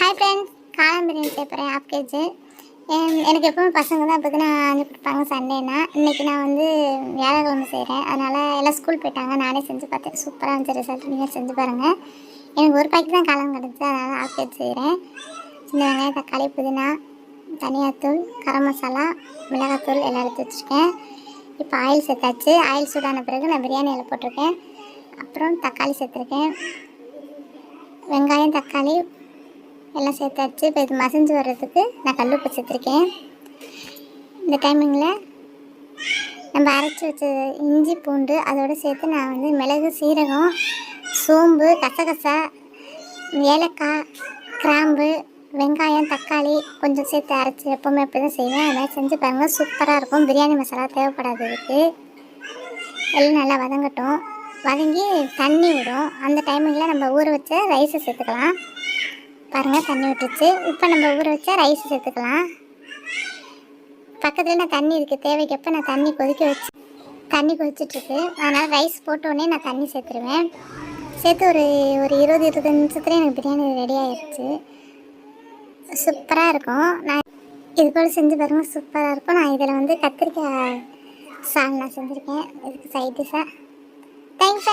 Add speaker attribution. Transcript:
Speaker 1: Hi friends காலம் பிரியாணி செய்ய போகிறேன் கேஜி எனக்கு எப்பவுமே பசங்க தான் பார்த்தீங்கன்னா வந்து கொடுப்பாங்க சண்டேனா. இன்றைக்கி நான் வந்து வியாழக்கிழமை செய்கிறேன் அதனால் எல்லாம் ஸ்கூல் போயிட்டாங்க. நானே செஞ்சு பார்த்தேன். சூப்பராக இருந்துச்சு ரிசல்ட் நீங்கள் செஞ்சு பாருங்கள் எனக்கு ஒரு பாக்கி தான் காலம் கிடச்சி அதனால் ஹாஃப் கேஜி செய்கிறேன் சின்ன வெங்காயம் தக்காளி புதினா தனியாத்தூள் கரம் மசாலா மிளகாத்தூள் எல்லாம் எடுத்து வச்சுருக்கேன். இப்போ ஆயில் சேர்த்தாச்சு. ஆயில் சூடான பிறகு நான் பிரியாணியில் போட்டிருக்கேன். அப்புறம் தக்காளி சேர்த்துருக்கேன். வெங்காயம் தக்காளி எல்லாம் சேர்த்தாச்சு இப்போ இது மசிஞ்சு வர்றதுக்கு நான் கல் உப்பு சேர்த்துருக்கேன். இந்த டைமிங்கில் நம்ம அரைச்சி வச்ச இஞ்சி பூண்டு அதோடு சேர்த்து நான் வந்து மிளகு சீரகம் சோம்பு கசகசா ஏலக்காய் கிராம்பு வெங்காயம் தக்காளி கொஞ்சம் சேர்த்து அரைச்சி எப்போவுமே அப்படி தான் செய்வேன். அதை செஞ்சு பாருங்கள் சூப்பராக இருக்கும். பிரியாணி மசாலா தேவைப்படாது இதுக்கு. எல்லாம் நல்லா வதங்கட்டும். வதங்கி தண்ணி விடும். அந்த டைமிங்கில் நம்ம ஊற வச்ச ரைஸை சேர்த்துக்கலாம். பாருங்கள் தண்ணி விட்டுருச்சு இப்போ நம்ம ஊற வச்சா ரைஸ் சேர்த்துக்கலாம். பக்கத்தில் நான் தண்ணி இருக்குது தேவைக்கப்போ நான் தண்ணி கொதிக்க வச்சு தண்ணி கொதிச்சிட்ருக்கு. அதனால் ரைஸ் போட்டோடனே நான் தண்ணி சேர்த்துருவேன். சேர்த்து ஒரு ஒரு இருபது இருபது நிமிஷத்துலேயே எனக்கு பிரியாணி ரெடி ஆயிடுச்சு சூப்பராக இருக்கும். நான் இது போல் செஞ்சு பாருங்கள் சூப்பராக இருக்கும். நான் இதில் வந்து கத்திரிக்காய் சால்னா செஞ்சுருக்கேன். இதுக்கு சைட் டிஷ்ஷாக தேங்க்ஸ்